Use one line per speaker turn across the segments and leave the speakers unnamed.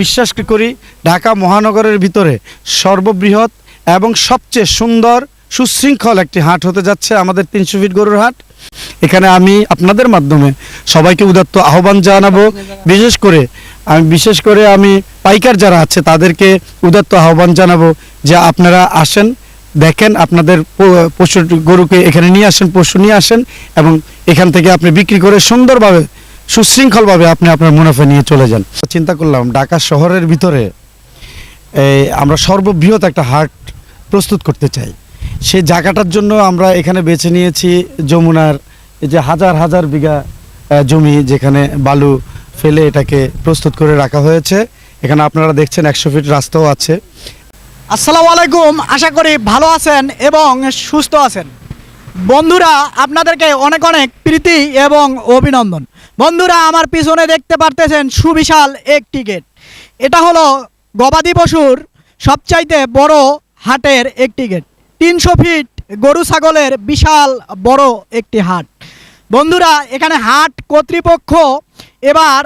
বিশ্বাস করি ঢাকা মহানগরের ভিতরে সর্ববৃহৎ এবং সবচেয়ে সুন্দর সুশৃঙ্খল একটি হাট হতে যাচ্ছে আমাদের তিনশো ফিট গরুর হাট। এখানে আমি আপনাদের মাধ্যমে সবাইকে উদাত্ত আহ্বান জানাব। বিশেষ করে, আমি বিশেষ করে আমি পাইকার যারা আছে তাদেরকে উদাত্ত আহ্বান জানাব যে আপনারা আসেন, দেখেন আপনাদের পশু গরুকে এখানে নিয়ে আসেন, পশু নিয়ে আসেন এবং এখান থেকে আপনি বিক্রি করে সুন্দরভাবে সুশৃঙ্খলভাবে আপনি আপনার মুনাফা নিয়ে চলে যান। চিন্তা করলাম ঢাকা শহরের ভিতরে আমরা সর্ববৃহৎ একটা হাট প্রস্তুত করতে চাই। সেই জায়গাটার জন্য আমরা এখানে বেছে নিয়েছি যমুনার এই যে হাজার হাজার বিঘা জমি যেখানে বালু ফেলে এটাকে প্রস্তুত করে রাখা হয়েছে। এখানে আপনারা দেখছেন একশো ফিট রাস্তাও আছে।
আসসালামু আলাইকুম আশা করি ভালো আছেন এবং সুস্থ আছেন। বন্ধুরা আপনাদেরকে অনেক অনেক প্রীতি এবং অভিনন্দন। বন্ধুরা, আমার পিছনে দেখতে পারতেছেন সুবিশাল একটি গেট। এটা হলো গবাদি পশুর সবচাইতে বড় হাটের একটি গেট। তিনশো ফিট গরু ছাগলের বিশাল বড় একটি হাট। বন্ধুরা, এখানে হাট কর্তৃপক্ষ এবার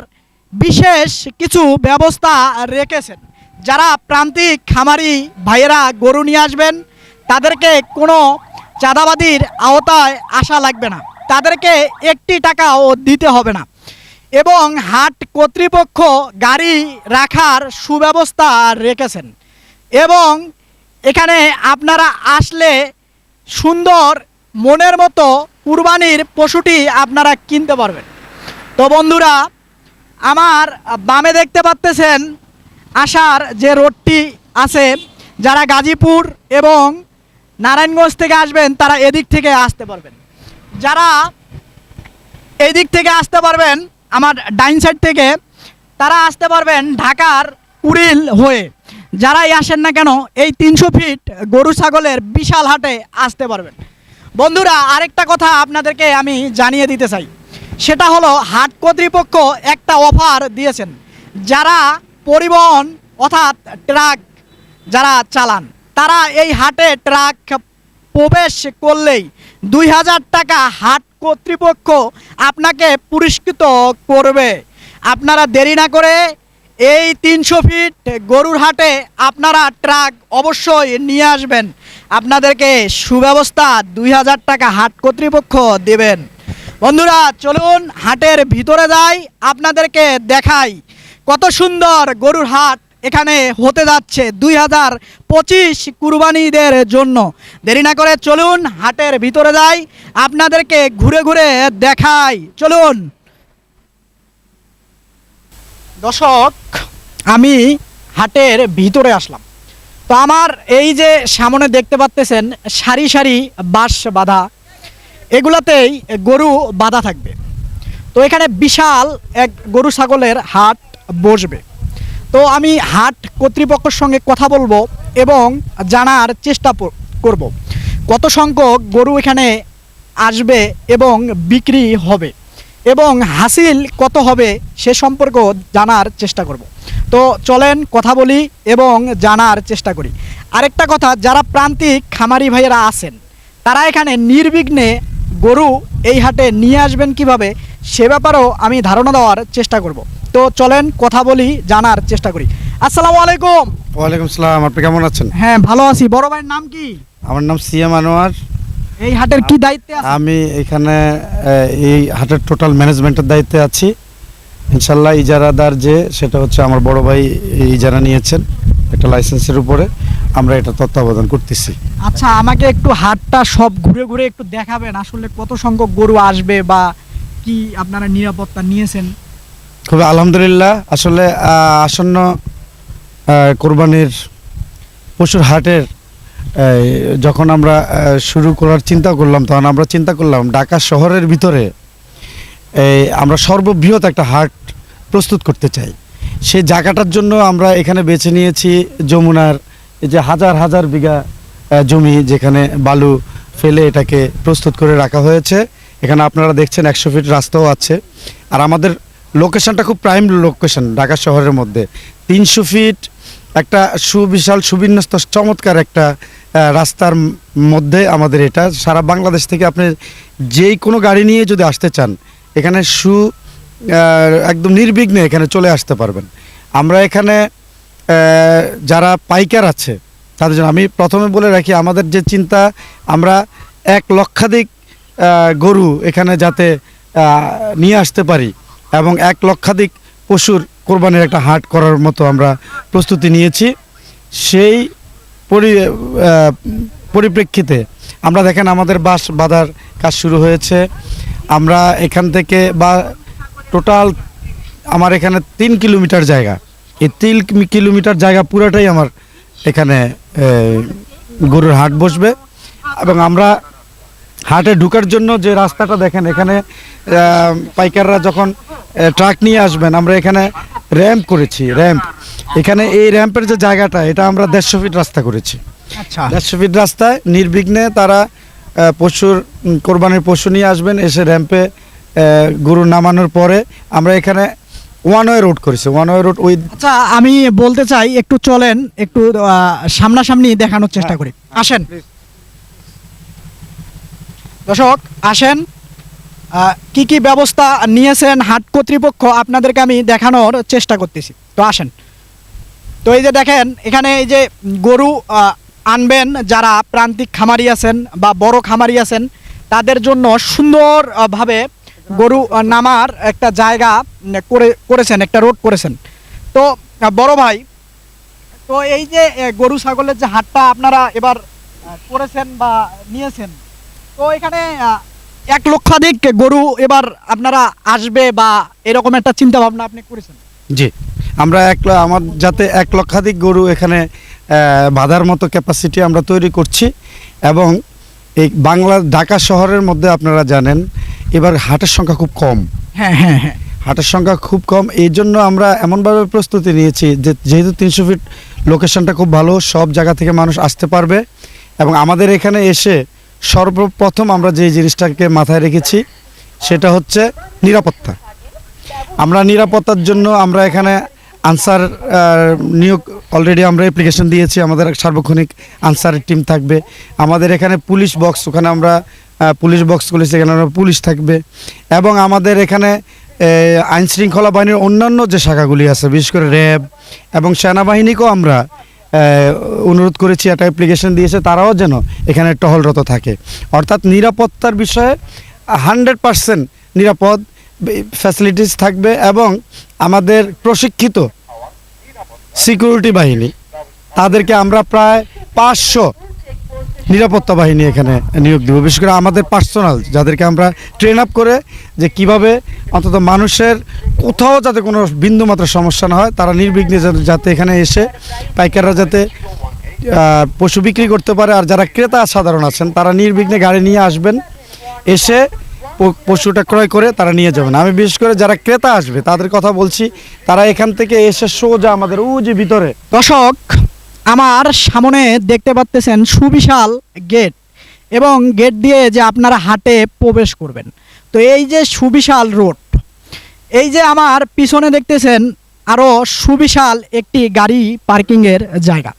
বিশেষ কিছু ব্যবস্থা রেখেছেন। যারা প্রান্তিক খামারি ভাইয়েরা গরু নিয়ে আসবেন, তাদেরকে কোনো চাঁদাবাদির আওতায় আসা লাগবে না। তাদেরকে একটি টাকাও দিতে হবে না। এবং হাট কর্তৃপক্ষ গাড়ি রাখার সুব্যবস্থা রেখেছেন। এবং এখানে আপনারা আসলে সুন্দর মনের মতো কুরবানির পশুটি আপনারা কিনতে পারবেন। তো বন্ধুরা, আমার বামে দেখতে পাচ্তেছেন আসার যে রোডটি আছে, যারা গাজীপুর এবং নারায়ণগঞ্জ থেকে আসবেন, তারা এদিক থেকে আসতে পারবেন। যারা এই দিক থেকে আসতে পারবেন, আমার ডাইন সাইড থেকে, তারা আসতে পারবেন ঢাকার উড়িল হয়ে। যারাই আসেন না কেন, এই তিনশো ফিট গরু ছাগলের বিশাল হাটে আসতে পারবেন। বন্ধুরা, আরেকটা কথা আপনাদেরকে আমি জানিয়ে দিতে চাই। সেটা হলো, হাট কর্তৃপক্ষ একটা অফার দিয়েছেন। যারা পরিবহন, অর্থাৎ ট্রাক যারা চালান, তারা এই হাটে ট্রাক প্রবেশ করলেই দুই হাজার টাকা হাট কর্তৃপক্ষ আপনাকে পুরস্কৃত করবে। আপনারা দেরি না করে এই তিনশো ফিট গরুর হাটে আপনারা ট্রাক অবশ্যই নিয়ে আসবেন। আপনাদেরকে সুব্যবস্থা দুই হাজার টাকা হাট কর্তৃপক্ষ দেবেন। বন্ধুরা, চলুন হাটের ভিতরে যাই, আপনাদেরকে দেখাই কত সুন্দর গরুর হাট। এখানে হতে যাচ্ছে দুই হাজার পঁচিশ কুরবানিদের জন্য। দেরি না করে চলুন হাটের ভিতরে যাই, আপনাদেরকে ঘুরে ঘুরে দেখাই। চলুন। দর্শক, আমি হাটের ভিতরে আসলাম। তো আমার এই যে সামনে দেখতে পাচ্তেছেন সারি সারি বাঁশ বাঁধা। এগুলাতেই গরু বাঁধা থাকবে। তো এখানে বিশাল এক গরু ছাগলের হাট বসবে। তো আমি হাট কর্তৃপক্ষের সঙ্গে কথা বলব এবং জানার চেষ্টা করব। কত সংখ্যক গরু এখানে আসবে এবং বিক্রি হবে এবং হাসিল কত হবে সে সম্পর্ক জানার চেষ্টা করব। তো চলেন কথা বলি এবং জানার চেষ্টা করি। আরেকটা কথা, যারা প্রান্তিক খামারি ভাইয়েরা আছেন, তারা এখানে নির্বিঘ্নে গরু এই হাটে নিয়ে আসবেন কীভাবে, সে ব্যাপারেও আমি ধারণা দেওয়ার চেষ্টা করব। তো চলেন কথা বলি জানার চেষ্টা করি। আসসালামু আলাইকুম।
ওয়ালাইকুম সালাম আপনি কেমন আছেন?
হ্যাঁ ভালো আছি। বড় ভাইয়ের নাম কি?
আমার নাম সিএম আনোয়ার।
এই হাটের কি দায়িত্বে আছে
আমি এখানে এই হাটের টোটাল ম্যানেজমেন্টের দায়িত্বে আছি। ইনশাল্লাহ ইজারাদার যে সেটা হচ্ছে আমার বড় ভাই ইজারা নিয়েছেন একটা লাইসেন্সের উপরে। আমরা এটা তত্ত্বাবধান করতেছি।
আচ্ছা আমাকে একটু হাটটা সব ঘুরে ঘুরে একটু দেখাবেন। আসলে কত সংখ্যক গরু আসবে বা কি আপনারা নিরাপত্তা নিয়েছেন?
খুবই আলহামদুলিল্লাহ। আসলে আসন্ন কোরবানির পশুর হাটের যখন আমরা শুরু করার চিন্তা করলাম, তখন আমরা চিন্তা করলাম, ঢাকা শহরের ভিতরে আমরা সর্ববৃহৎ একটা হাট প্রস্তুত করতে চাই। সেই জায়গাটার জন্য আমরা এখানে বেছে নিয়েছি যমুনার, এই যে হাজার হাজার বিঘা জমি যেখানে বালু ফেলে এটাকে প্রস্তুত করে রাখা হয়েছে। এখানে আপনারা দেখছেন একশো ফিট রাস্তাও আছে। আর আমাদের লোকেশনটা খুব প্রাইম লোকেশন ঢাকা শহরের মধ্যে। তিনশো ফিট একটা সুবিশাল, সুবিন্যস্ত, চমৎকার একটা রাস্তার মধ্যে আমাদের এটা। সারা বাংলাদেশ থেকে আপনি যেই কোনো গাড়ি নিয়ে যদি আসতে চান, এখানে সু একদম নির্বিঘ্নে এখানে চলে আসতে পারবেন। আমরা এখানে যারা পাইকার আছে, তাদের জন্য আমি প্রথমে বলে রাখি, আমাদের যে চিন্তা, আমরা এক লক্ষাধিক গরু এখানে যাতে নিয়ে আসতে পারি। এবং এক লক্ষাধিক পশুর কোরবানির একটা হাট করার মতো আমরা প্রস্তুতি নিয়েছি। সেই পরি পরিপ্রেক্ষিতে আমরা দেখেন আমাদের বাস বাঁধার কাজ শুরু হয়েছে। আমরা এখান থেকে বা, টোটাল আমার এখানে তিন কিলোমিটার জায়গা। এই তিন কিলোমিটার জায়গা পুরোটাই আমার এখানে গরুর হাট বসবে। এবং আমরা হাটে ঢুকার জন্য যে রাস্তাটা দেখেন এখানে পাইকাররা যখন ট্রাক নিয়ে আসবেন আমরা এখানে র্যাম্প করেছি র্যাম্প এখানে এই র্যাম্পের যে জায়গাটা এটা আমরা দেড়শো ফিট রাস্তা করেছি।
আচ্ছা।
দেড়শো ফিট রাস্তায় নির্বিঘ্নে তারা পশুর কোরবানির পশু নিয়ে আসবেন এসে র্যাম্পে গরু নামানোর পরে আমরা এখানে ওয়ান ওয়ে রোড করেছি ওয়ান ওয়ে রোড ওই
আচ্ছা আমি বলতে চাই একটু চলেন একটু সামনাসামনি দেখানোর চেষ্টা করি। আসেন। দর্শক, আসেন। কি কি ব্যবস্থা নিয়েছেন হাট কর্তৃপক্ষ আপনাদেরকে আমি দেখানোর চেষ্টা করতেছি। তো আসেন। তো এই যে দেখেন, এখানে এই যে গরু আনবেন, যারা প্রান্তিক খামারি আছেন বা বড় খামারি আছেন, তাদের জন্য সুন্দরভাবে গরু নামার একটা জায়গা করে, করেছেন, একটা রোড করেছেন। তো, বড় ভাই, তো এই যে গরু, ছাগলের যে হাটটা আপনারা এবার করেছেন বা নিয়েছেন তো এখানে এক লক্ষাধিক গরু এবার আপনারা আসবে বা এরকম একটা চিন্তা ভাবনা আপনি করেছেন?
জি। আমরা এক আমার যাতে এক লক্ষাধিক গরু এখানে বাঁধার মতো ক্যাপাসিটি আমরা তৈরি করছি এবং এই বাংলা ঢাকা শহরের মধ্যে আপনারা জানেন এবার হাটের সংখ্যা খুব কম।
হ্যাঁ হ্যাঁ হ্যাঁ।
হাটের সংখ্যা খুব কম। এই জন্য আমরা এমনভাবে প্রস্তুতি নিয়েছি যে যেহেতু তিনশো ফিট লোকেশনটা খুব ভালো সব জায়গা থেকে মানুষ আসতে পারবে এবং আমাদের এখানে এসে সর্বপ্রথম আমরা যে জিনিসটাকে মাথায় রেখেছি, সেটা হচ্ছে নিরাপত্তা। আমরা নিরাপত্তার জন্য আমরা এখানে আনসার নিয়োগ অলরেডি আমরা অ্যাপ্লিকেশন দিয়েছি, আমাদের সার্বক্ষণিক আনসারের টিম থাকবে। আমাদের এখানে পুলিশ বক্স ওখানে আমরা পুলিশ বক্স করেছি এখানে আমরা পুলিশ থাকবে। এবং আমাদের এখানে আইনশৃঙ্খলা বাহিনীর অন্যান্য যে শাখাগুলি আছে, বিশেষ করে র্যাব এবং সেনাবাহিনীকেও আমরা অনুরোধ করেছি, একটা অ্যাপ্লিকেশন দিয়েছে, তারাও যেন এখানে টহলরত থাকে। অর্থাৎ নিরাপত্তার বিষয়ে হান্ড্রেড পারসেন্ট নিরাপদ ফ্যাসিলিটিস থাকবে এবং আমাদের প্রশিক্ষিত সিকিউরিটি বাহিনী, তাদেরকে আমরা প্রায় পাঁচশো নিরাপত্তা বাহিনী এখানে নিয়োগ দেবো। বিশেষ করে আমাদের পার্সোনাল যাদেরকে আমরা ট্রেন আপ করে যে কীভাবে অন্তত মানুষের কোথাও যাতে কোনো বিন্দুমাত্র সমস্যা না হয়, তারা নির্বিঘ্নে যাতে- এখানে এসে পাইকাররা যাতে পশু বিক্রি করতে পারে। আর যারা ক্রেতা সাধারণ আছেন, তারা নির্বিঘ্নে গাড়ি নিয়ে আসবেন। এসে পশুটা ক্রয় করে তারা নিয়ে যাবেন। আমি বিশেষ করে যারা ক্রেতা আসবে, তাদের কথা বলছি, তারা এখান থেকে এসে সোজা আমাদের যে ভিতরে।
দর্শক আমার সামনে দেখতে পাচ্তেছেন সুবিশাল গেট এবং গেট দিয়ে যে আপনারা হাটে প্রবেশ করবেন। তো এই যে সুবিশাল রোড, এই যে আমার পিছনে দেখতেছেন আরও সুবিশাল একটি গাড়ি পার্কিংয়ের জায়গা।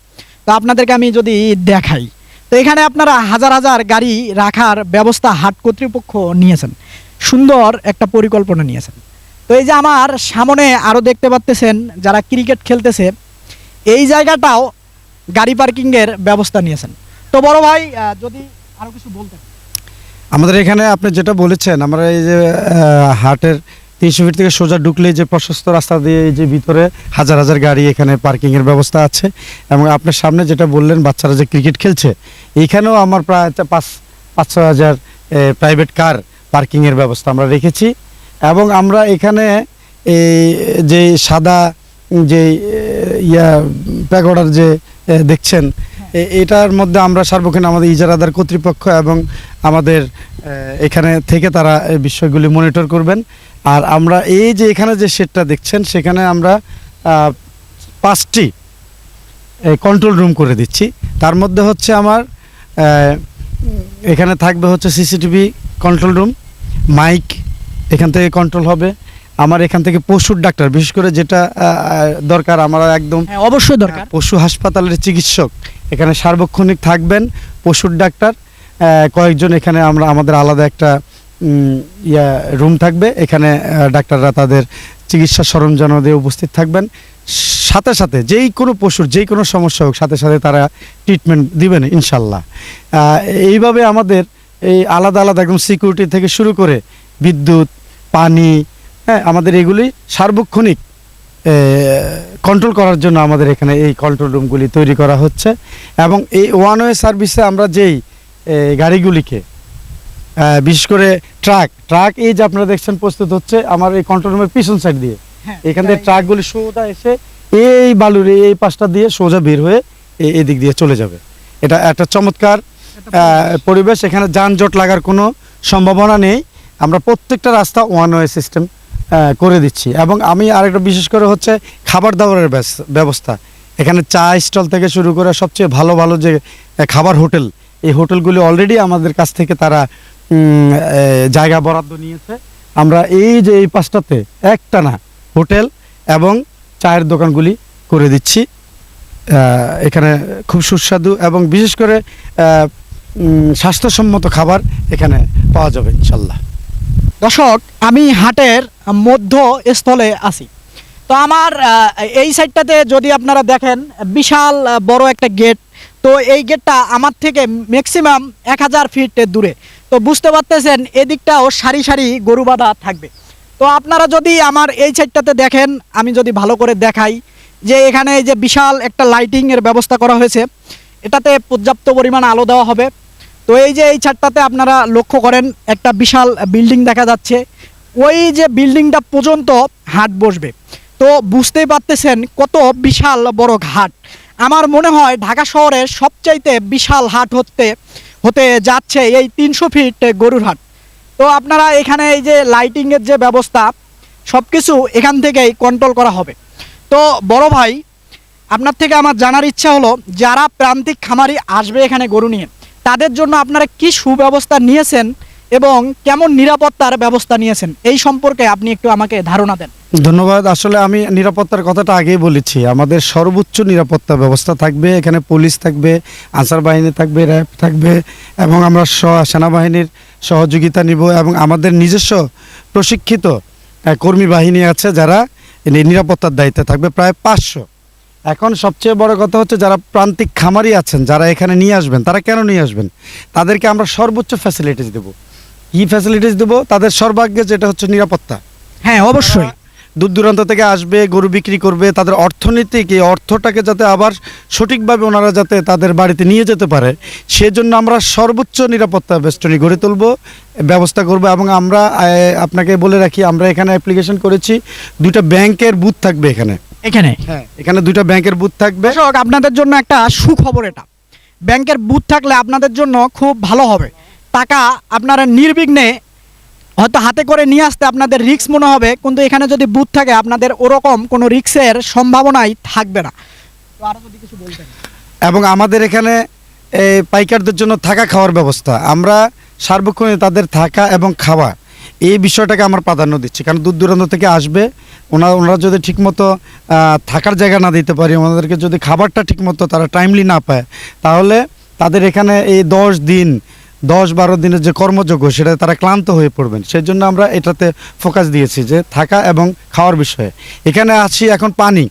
তো আপনাদেরকে আমি যদি দেখাই, তো এখানে আপনারা হাজার হাজার গাড়ি রাখার ব্যবস্থা হাট কর্তৃপক্ষ নিয়েছেন। সুন্দর একটা পরিকল্পনা নিয়েছেন। তো এই যে আমার সামনে আরও দেখতে পাচ্তেছেন যারা ক্রিকেট খেলতেছে, এই জায়গাটাও গাড়ি পার্কিংয়ের ব্যবস্থা নিয়েছেন। তো বড় ভাই যদি আরও কিছু বলতেন।
আমাদের এখানে আপনি যেটা বলেছেন, আমরা এই যে হাটের তিনশো ফিট থেকে সোজা ঢুকলে যে প্রশস্ত রাস্তা দিয়ে যে ভিতরে হাজার হাজার গাড়ি এখানে পার্কিংয়ের ব্যবস্থা আছে এবং আপনার সামনে যেটা বললেন, বাচ্চারা যে ক্রিকেট খেলছে এইখানেও আমার প্রায় পাঁচ পাঁচ ছ হাজার প্রাইভেট কার পার্কিংয়ের ব্যবস্থা আমরা রেখেছি এবং আমরা এখানে এই যে সাদা, যে ইয়া প্যাগোডার যে দেখছেন। এটার মধ্যে আমরা সার্বক্ষণ আমাদের ইজারাদার কর্তৃপক্ষ এবং আমাদের এখানে থেকে তারা এই বিষয়গুলি মনিটর করবেন। আর আমরা এই যে এখানে যে শেডটা দেখছেন, সেখানে আমরা পাঁচটি কন্ট্রোল রুম করে দিচ্ছি। তার মধ্যে হচ্ছে আমার এখানে থাকবে হচ্ছে সিসিটিভি কন্ট্রোল রুম মাইক এখান থেকে কন্ট্রোল হবে। আমার এখান থেকে পশুর ডাক্তার বিশেষ করে যেটা দরকার আমরা একদম
হ্যাঁ অবশ্যই দরকার।
পশু হাসপাতালের চিকিৎসক। এখানে সার্বক্ষণিক থাকবেন পশুর ডাক্তার। কয়েকজন এখানে আমরা আমাদের আলাদা একটা ইয়া রুম থাকবে। এখানে ডাক্তাররা তাদের চিকিৎসা সরঞ্জাম দিয়ে উপস্থিত থাকবেন। সাথে সাথে যেই কোনো পশুর যেই কোনো সমস্যা হোক সাথে সাথে তারা ট্রিটমেন্ট দিবেন ইনশাল্লাহ। এইভাবে আমাদের এই আলাদা আলাদা একদম সিকিউরিটি থেকে শুরু করে বিদ্যুৎ পানি হ্যাঁ আমাদের এগুলি সার্বক্ষণিক কন্ট্রোল করার জন্য আমাদের এখানে এই কন্ট্রোল রুমগুলি তৈরি করা হচ্ছে এবং এই ওয়ান ওয়ে সার্ভিসে আমরা যেই গাড়িগুলিকে বিশেষ করে ট্রাক ট্রাক এই যে আপনারা দেখছেন প্রস্তুত হচ্ছে আমার এই কন্ট্রোল রুমের পিছন সাইড দিয়ে।
হ্যাঁ,
এখান থেকে ট্রাকগুলি সোজা এসে এই বালুর এই- পাশটা দিয়ে সোজা বের হয়ে এই- এই দিক দিয়ে চলে যাবে। এটা একটা চমৎকার পরিবেশ। এখানে যানজট লাগার কোনো সম্ভাবনা নেই। আমরা প্রত্যেকটা রাস্তা ওয়ান ওয়ে সিস্টেম করে দিচ্ছি। এবং আমি আরেকটা বিশেষ করে হচ্ছে খাবার দাবারের ব্যবস্থা। এখানে চা স্টল থেকে শুরু করে সবচেয়ে ভালো ভালো যে খাবার হোটেল, এই হোটেলগুলি অলরেডি আমাদের কাছ থেকে তারা জায়গা বরাদ্দ নিয়েছে। আমরা এই যে, এই পাশটাতে একটা না হোটেল এবং চায়ের দোকানগুলি করে দিচ্ছি। এখানে খুব সুস্বাদু এবং বিশেষ করে স্বাস্থ্যসম্মত খাবার এখানে পাওয়া যাবে, ইনশাল্লাহ।
দর্শক, আমি হাটের মধ্য স্থলে আছি। তো আমার এই সাইডটাতে যদি আপনারা দেখেন, বিশাল বড় একটা গেট। তো এই গেটটা আমার থেকে ম্যাক্সিমাম এক হাজার ফিট দূরে। তো বুঝতে পারতেছেন, এদিকটাও সারি সারি গরু বাঁধা থাকবে। তো আপনারা যদি আমার এই সাইডটাতে দেখেন, আমি যদি ভালো করে দেখাই, যে এখানে যে বিশাল একটা লাইটিংয়ের ব্যবস্থা করা হয়েছে, এটাতে পর্যাপ্ত পরিমাণ আলো দেওয়া হবে। তো এই যে এই ছাদটাতে আপনারা লক্ষ্য করেন, একটা বিশাল বিল্ডিং দেখা যাচ্ছে। ওই যে বিল্ডিংটা পর্যন্ত হাট বসবে। তো বুঝতেই পারতেছেন কত বিশাল বড় ঘাট। আমার মনে হয় ঢাকা শহরের সবচাইতে বিশাল হাট হতে হতে যাচ্ছে এই তিনশো ফিট গরুর হাট। তো আপনারা এখানে এই যে লাইটিংয়ের যে ব্যবস্থা সব কিছু এখান থেকেই কন্ট্রোল করা হবে। তো বড় ভাই, আপনার থেকে আমার জানার ইচ্ছা হলো, যারা প্রান্তিক খামারি আসবে এখানে গরু নিয়ে তাদের জন্য আপনারা কি সুব্যবস্থা নিয়েছেন এবং কেমন নিরাপত্তার ব্যবস্থা নিয়েছেন? এই সম্পর্কে আপনি একটু আমাকে ধারণা দেন।
ধন্যবাদ। আসলে আমি নিরাপত্তার কথাটা আগেই বলেছি। আমাদের সর্বোচ্চ নিরাপত্তা ব্যবস্থা থাকবে, এখানে পুলিশ থাকবে, আনসার বাহিনী থাকবে, র্যাব থাকবে এবং আমরা সেনাবাহিনীর সহযোগিতা নিব এবং আমাদের নিজস্ব প্রশিক্ষিত কর্মী বাহিনী আছে যারা নিরাপত্তার দায়িত্বে থাকবে, প্রায় পাঁচশো। এখন সবচেয়ে বড় কথা হচ্ছে যারা প্রান্তিক খামারি আছেন যারা এখানে নিয়ে আসবেন তারা কেন নিয়ে আসবেন? তাদেরকে আমরা সর্বোচ্চ ফ্যাসিলিটিস দেবো। কী ফ্যাসিলিটিস দেবো? তাদের সর্বাগ্যে যেটা হচ্ছে নিরাপত্তা।
হ্যাঁ অবশ্যই।
দূর দূরান্ত থেকে আসবে গরু বিক্রি করবে তাদের অর্থনৈতিক এই অর্থটাকে যাতে আবার সঠিকভাবে ওনারা যাতে তাদের বাড়িতে নিয়ে যেতে পারে সেজন্য আমরা সর্বোচ্চ নিরাপত্তা বেষ্টনী গড়ে তুলব ব্যবস্থা করব এবং আমরা আপনাকে বলে রাখি আমরা এখানে অ্যাপ্লিকেশন করেছি দুইটা ব্যাংকের বুথ থাকবে এখানে।
এখানে?
হ্যাঁ এখানে দুইটা ব্যাংকের বুথ থাকবে।
দর্শক আপনাদের জন্য একটা সুখবর এটা। ব্যাংকের বুথ থাকলে আপনাদের জন্য খুব ভালো হবে। টাকা আপনারা নির্বিঘ্নে হয়তো হাতে করে নিয়ে আসতে আপনাদের রিস্ক মনে হবে কিন্তু এখানে যদি বুথ থাকে আপনাদের ওরকম কোনো রিস্কের সম্ভাবনাই থাকবে না। তো আরও যদি কিছু বলতেন।
এবং আমাদের এখানে এই পাইকারদের জন্য থাকা খাওয়ার ব্যবস্থা। আমরা সার্বক্ষণিক তাদের থাকা এবং খাওয়া। এই বিষয়টাকে আমরা প্রাধান্য দিচ্ছি। কারণ দূর দূরান্ত থেকে আসবে ওনারা ওনারা যদি ঠিকমতো থাকার জায়গা না দিতে পারি ওনাদেরকে যদি খাবারটা ঠিকমতো তারা টাইমলি না পায় তাহলে তাদের এখানে এই দশ দিন দশ বারো দিনের যে কর্মযোগ্য সেটা তারা ক্লান্ত হয়ে পড়বেন। সেই জন্য আমরা এটাতে ফোকাস দিয়েছি যে থাকা এবং খাওয়ার বিষয়ে। এখানে আছি এখন পানি।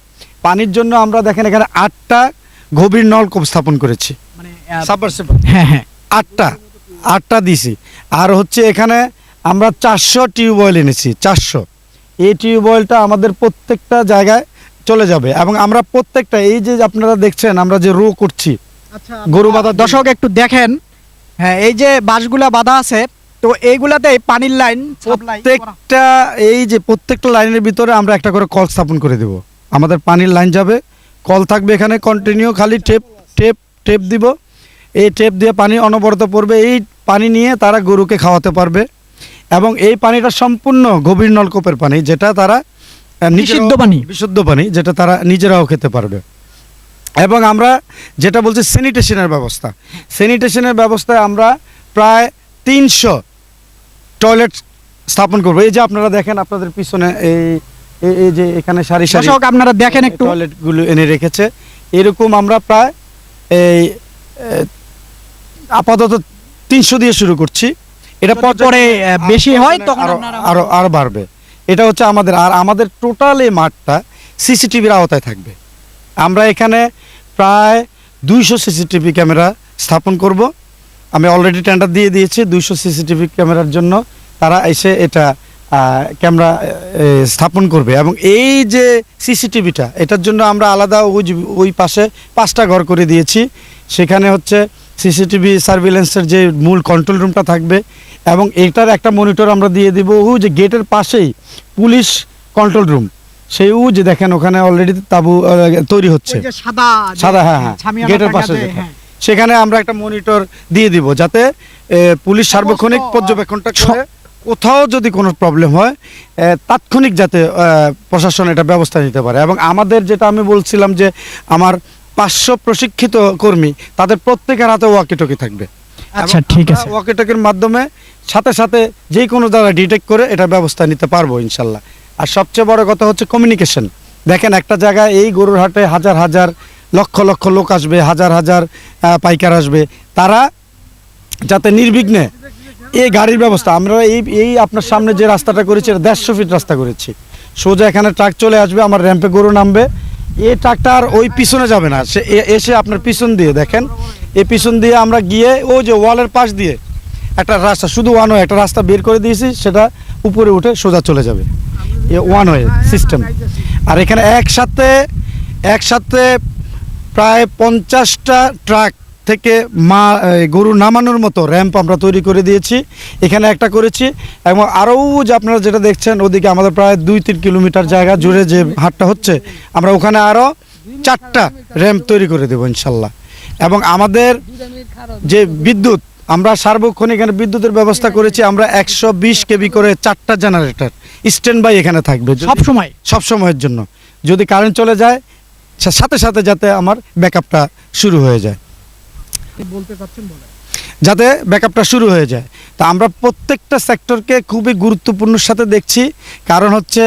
পানির জন্য আমরা দেখেন এখানে আটটা গভীর নলকূপ স্থাপন করেছি।
মানে হ্যাঁ হ্যাঁ।
আটটা আটটা দিছি আর হচ্ছে এখানে আমরা চারশো টিউবওয়েল এনেছি চারশো। এই টিউবওয়েলটা আমাদের প্রত্যেকটা জায়গায় চলে যাবে এবং আমরা প্রত্যেকটা এই যে আপনারা দেখছেন আমরা যে রো করছি
আচ্ছা
গরু বাঁধা
দর্শক একটু দেখেন হ্যাঁ এই যে বাঁশগুলা বাঁধা আছে তো এইগুলাতে পানির লাইন
প্রত্যেকটা এই যে প্রত্যেকটা লাইনের ভিতরে আমরা একটা করে কল স্থাপন করে দেব। আমাদের পানির লাইন যাবে কল থাকবে এখানে কন্টিনিউ খালি টেপ টেপ টেপ দিব। এই টেপ দিয়ে পানি অনবরত পড়বে এই পানি নিয়ে তারা গরুকে খাওয়াতে পারবে। এবং এই পানিটা সম্পূর্ণ গভীর নলকূপের পানি যেটা তারা
বিশুদ্ধ পানি।
বিশুদ্ধ পানি যেটা তারা নিজেরাও খেতে পারবে। এবং আমরা যেটা বলছি স্যানিটেশনের ব্যবস্থা। স্যানিটেশনের ব্যবস্থায় আমরা প্রায় তিনশো টয়লেট স্থাপন করব। এই যে আপনারা দেখেন আপনাদের পিছনে এই এই- যে এখানে সারি সারি
আপনারা দেখেন একটু।
টয়লেটগুলো এনে রেখেছে। এরকম আমরা প্রায় এই আপাতত তিনশো দিয়ে শুরু করছি। এটা
পরে, বেশি হয় তখন
আরও আরও বাড়বে। এটা হচ্ছে আমাদের আর আমাদের টোটাল এই মাঠটা সিসিটিভির আওতায় থাকবে। আমরা এখানে প্রায় দুইশো সিসিটিভি ক্যামেরা স্থাপন করব। আমি অলরেডি টেন্ডার দিয়ে দিয়েছি দুইশো সিসিটিভি ক্যামেরার জন্য তারা এসে এটা ক্যামেরা স্থাপন করবে। এবং এই যে সিসিটিভিটা এটার জন্য আমরা আলাদা ওই ওই পাশে পাঁচটা ঘর করে দিয়েছি। সেখানে হচ্ছে সিসিটিভি সার্ভিলেন্সের যে মূল কন্ট্রোল রুমটা থাকবে এবং এটার একটা মনিটর আমরা দিয়ে দিব ওই যে গেটের পাশেই পুলিশ কন্ট্রোল রুম সেই ও যে দেখেন ওখানে অলরেডি তাবু তৈরি হচ্ছে।
সাদা
হ্যাঁ হ্যাঁ গেটের পাশে
হ্যাঁ।
সেখানে আমরা একটা মনিটর দিয়ে দিব যাতে পুলিশ সার্বক্ষণিক পর্যবেক্ষণটা কোথাও যদি কোনো প্রবলেম হয় তাৎক্ষণিক যাতে প্রশাসন এটা ব্যবস্থা নিতে পারে। এবং আমাদের যেটা আমি বলছিলাম যে আমার পাঁচশো প্রশিক্ষিত কর্মী তাদের প্রত্যেকের হাতে ওয়াকিটকি থাকবে।
আচ্ছা, ঠিক আছে।
ওয়াকিটকির মাধ্যমে সাথে সাথে যে কোনো দ্বারা ডিটেক্ট করে এটা ব্যবস্থা নিতে পারব ইনশাল্লাহ। আর সবচেয়ে বড় কথা হচ্ছে কমিউনিকেশন দেখেন একটা জায়গায় এই গরুর হাটে হাজার হাজার লক্ষ লক্ষ লোক আসবে হাজার হাজার পাইকার আসবে। তারা যাতে নির্বিঘ্নে এই গাড়ির ব্যবস্থা আমরা এই এই আপনার সামনে যে রাস্তাটা করেছি এটা দেড়শো ফিট রাস্তা করেছি। সোজা এখানে ট্রাক চলে আসবে আমার র্যাম্পে গরু নামবে এই ট্রাকটার ওই পিছনে যাবে না। সে এ- এসে আপনার পিছন দিয়ে দেখেন। এই পিছন দিয়ে আমরা গিয়ে ও যে ওয়ালের পাশ দিয়ে একটা রাস্তা, শুধু ওয়ান ওয়ে একটা রাস্তা বের করে দিয়েছি, সেটা উপরে উঠে সোজা চলে যাবে। ওয়ান ওয়ে সিস্টেম আর এখানে একসাথে একসাথে প্রায় পঞ্চাশটা ট্রাক থেকে মা গরু নামানোর মতো র্যাম্প আমরা তৈরি করে দিয়েছি। এখানে একটা করেছি এবং আরও যে আপনারা যেটা দেখছেন ওদিকে আমাদের প্রায় দুই তিন কিলোমিটার জায়গা জুড়ে যে হাটটা হচ্ছে আমরা ওখানে আরও চারটা র্যাম্প তৈরি করে দেবো ইনশাল্লাহ। এবং আমাদের যে বিদ্যুৎ আমরা সার্বক্ষণ এখানে বিদ্যুতের ব্যবস্থা করেছি আমরা একশো বিশ কেবি করে চারটা জেনারেটর স্ট্যান্ড বাই এখানে থাকবে। যদি-
সব সময়?
সব সময়ের জন্য। যদি কারেন্ট চলে যায় সাথে সাথে যাতে আমার ব্যাকআপটা শুরু হয়ে যায়।
বলতে চাচ্ছেন বলে
যাতে ব্যাকআপটা শুরু হয়ে যায়। তা আমরা প্রত্যেকটা সেক্টরকে খুবই গুরুত্বপূর্ণর সাথে দেখছি। কারণ হচ্ছে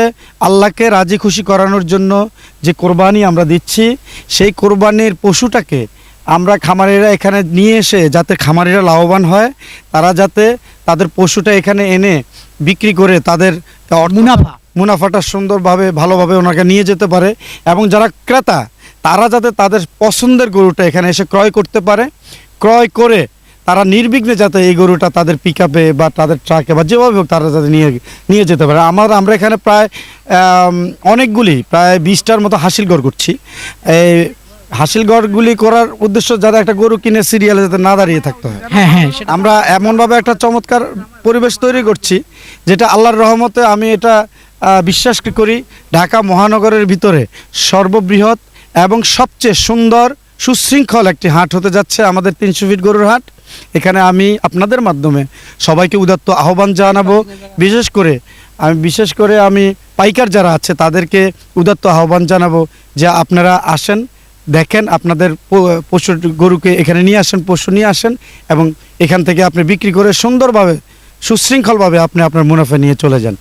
আল্লাহকে রাজি খুশি করানোর জন্য যে কোরবানি আমরা দিচ্ছি সেই কোরবানির পশুটাকে আমরা খামারিরা এখানে নিয়ে এসে যাতে খামারিরা লাভবান হয় তারা যাতে তাদের পশুটা এখানে এনে বিক্রি করে তাদের
মুনাফা।
মুনাফাটা সুন্দরভাবে ভালোভাবে ওনাকে নিয়ে যেতে পারে। এবং যারা ক্রেতা তারা যাতে তাদের পছন্দের গরুটা এখানে এসে ক্রয় করতে পারে। ক্রয় করে তারা নির্বিঘ্নে যাতে এই গরুটা তাদের পিক বা তাদের ট্রাকে বা যেভাবে হোক তারা যাতে নিয়ে নিয়ে যেতে পারে। আমার আমরা এখানে প্রায় অনেকগুলি প্রায় বিশটার মতো হাসিল গড় করছি এই হাসিল গড়গুলি করার উদ্দেশ্য যাতে একটা গরু কিনে সিরিয়ালে যাতে না দাঁড়িয়ে থাকতে হয়।
হ্যাঁ হ্যাঁ
আমরা এমনভাবে একটা চমৎকার পরিবেশ তৈরি করছি যেটা আল্লাহর রহমতে আমি এটা বিশ্বাস করি ঢাকা মহানগরের ভিতরে সর্ববৃহৎ এবং সবচেয়ে সুন্দর সুশৃঙ্খল একটি হাট হতে যাচ্ছে আমাদের তিনশো ফিট গরুর হাট। এখানে আমি আপনাদের মাধ্যমে সবাইকে উদাত্ত আহ্বান জানাব। বিশেষ করে আমি বিশেষ করে আমি পাইকার যারা আছে, তাদেরকে উদাত্ত আহ্বান জানাব যে আপনারা আসেন, দেখেন আপনাদের পশু গরুকে এখানে নিয়ে আসেন, পশু নিয়ে আসেন এবং এখান থেকে আপনি বিক্রি করে সুন্দরভাবে, সুশৃঙ্খলভাবে আপনি আপনার মুনাফা নিয়ে চলে যান।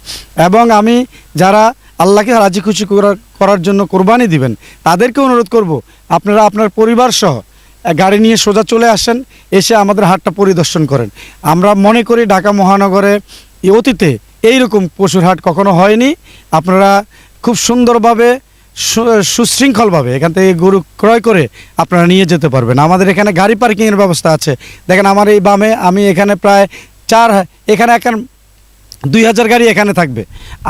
এবং আমি যারা আল্লাহকে রাজি খুশি করার জন্য কোরবানি দিবেন। তাদেরকে অনুরোধ করব, আপনারা আপনার পরিবার সহ গাড়ি নিয়ে সোজা চলে আসেন, এসে আমাদের হাটটা পরিদর্শন করেন। আমরা মনে করি ঢাকা মহানগরে অতীতে এইরকম পশুর হাট কখনো হয়নি। আপনারা খুব সুন্দরভাবে সুশৃঙ্খলভাবে এখান থেকে গরু ক্রয় করে আপনারা নিয়ে যেতে পারবেন। আমাদের এখানে গাড়ি পার্কিংয়ের ব্যবস্থা আছে। দেখেন আমার এই বামে আমি এখানে প্রায় চার এখানে এখন দুই হাজার গাড়ি এখানে থাকবে।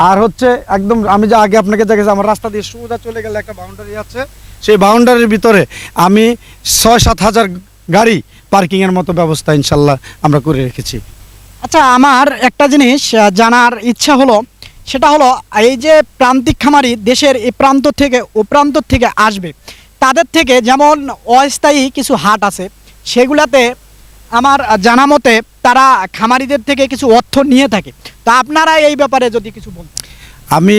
আর হচ্ছে একদম আমি যে আগে আপনাকে দেখেছি, আমার রাস্তা দিয়ে সোজা চলে গেলে একটা বাউন্ডারি আছে। সেই বাউন্ডারির ভিতরে আমি ছয় সাত হাজার গাড়ি পার্কিংয়ের মতো ব্যবস্থা ইনশাল্লাহ আমরা করে রেখেছি।
আচ্ছা আমার একটা জিনিস জানার ইচ্ছা হলো, সেটা হলো এই যে প্রান্তিক খামারি দেশের এই প্রান্ত থেকে, ও প্রান্ত থেকে আসবে। তাদের থেকে যেমন অস্থায়ী কিছু হাট আছে, সেগুলাতে আমার জানা মতে তারা খামারিদের থেকে কিছু অর্থ নিয়ে থাকে। তা আপনারা এই ব্যাপারে যদি কিছু বলতেন।
আমি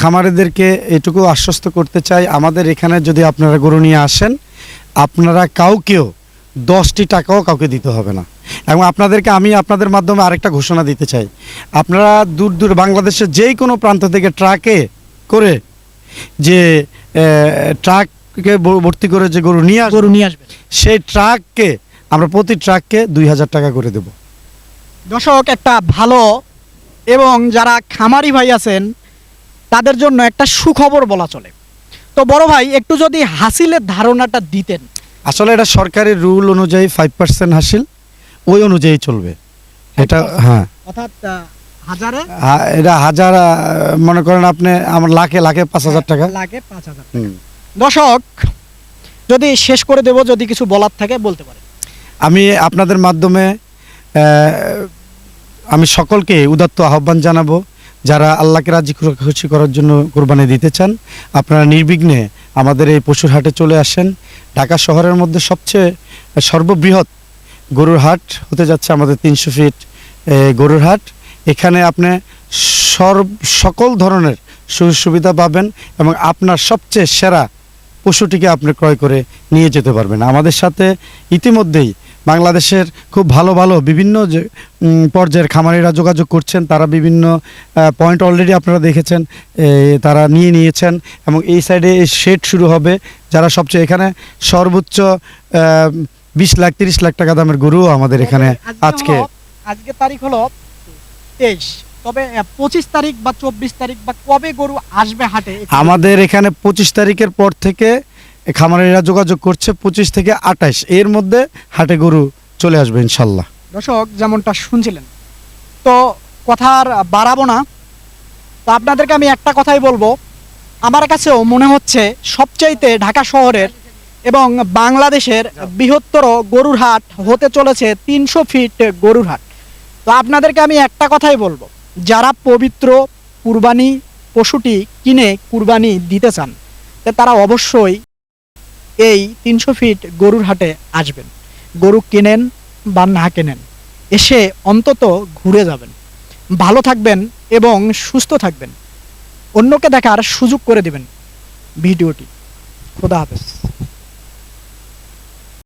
খামারিদেরকে এটুকু আশ্বস্ত করতে চাই আমাদের এখানে যদি আপনারা গরু নিয়ে আসেন আপনারা কাউকেও দশটি টাকাও কাউকে দিতে হবে না। এবং আপনাদেরকে আমি আপনাদের মাধ্যমে আরেকটা ঘোষণা দিতে চাই। আপনারা দূর দূর বাংলাদেশের যেই কোনো প্রান্ত থেকে ট্রাকে করে যে ট্রাককে ভর্তি করে যে গরু নিয়ে আসবে
গরু নিয়ে আসবে
সেই ট্রাককে আমরা প্রতি ট্রাককে দুই হাজার টাকা করে দেবো।
দর্শক একটা ভালো এবং যারা খামারি ভাই আছেন তাদের জন্য একটা সুখবর বলা চলে। তো বড় ভাই একটু যদি হাসিলের ধারণাটা দিতেন।
আসলে এটা সরকারি রুল অনুযায়ী ফাইভ পার্সেন্ট হাসিল ওই অনুযায়ী চলবে। এটা হ্যাঁ।
অর্থাৎ হাজারে?
এটা হাজার মনে করেন আপনি আমার লাখে লাখে পাঁচ হাজার টাকা।
লাগে পাঁচ হাজার দর্শক যদি শেষ করে দেব যদি কিছু বলার থাকে বলতে পারেন।
আমি আপনাদের মাধ্যমে আমি সকলকে উদাত্ত আহ্বান জানাব যারা আল্লাহকে রাজি খুশি করার জন্য কোরবানি দিতে চান। আপনারা নির্বিঘ্নে আমাদের এই পশুর হাটে চলে আসেন। ঢাকা শহরের মধ্যে সবচেয়ে সর্ববৃহৎ গরুর হাট হতে যাচ্ছে আমাদের তিনশো ফিট গরুর হাট। এখানে আপনি সর্ব সকল ধরনের সুযোগ সুবিধা পাবেন এবং আপনার সবচেয়ে সেরা পশুটিকে আপনি ক্রয় করে নিয়ে যেতে পারবেন। আমাদের সাথে ইতিমধ্যেই বাংলাদেশের খুব ভালো ভালো বিভিন্ন যে পর্যায়ের খামারিরা যোগাযোগ করছেন তারা বিভিন্ন পয়েন্ট অলরেডি আপনারা দেখেছেন তারা নিয়ে নিয়েছেন এবং এই সাইডে এই শেড শুরু হবে যারা সবচেয়ে এখানে সর্বোচ্চ বিশ লাখ তিরিশ লাখ টাকা দামের গরুও আমাদের এখানে আজকে
হলো- আজকে তারিখ হলো তেইশ। তবে পঁচিশ তারিখ বা চব্বিশ তারিখ বা কবে গরু আসবে হাটে?
আমাদের এখানে পঁচিশ তারিখের পর থেকে খামারিরা যোগাযোগ করছে পঁচিশ থেকে আঠাশ। এর মধ্যে হাটে গরু চলে আসবে ইনশাল্লাহ।
দর্শক, যেমনটা শুনছিলেন, তো কথা আর বাড়াবো না। তো আপনাদেরকে আমি একটা কথাই বলব। আমার কাছেও মনে হচ্ছে সবচাইতে ঢাকা শহরের এবং বাংলাদেশের বৃহত্তর গরুর হাট হতে চলেছে তিনশো ফিট গরুর হাট। তো আপনাদেরকে আমি একটা কথাই বলব। যারা পবিত্র কুরবানি পশুটি কিনে কুরবানি দিতে চান তারা অবশ্যই এই তিনশো ফিট গরুর হাটে আসবেন। গরু কেনেন বা না কেনেন, এসে অন্তত ঘুরে যাবেন। ভালো থাকবেন এবং সুস্থ থাকবেন। অন্যকে দেখার সুযোগ করে দিবেন। ভিডিওটি। খোদা হাফেজ।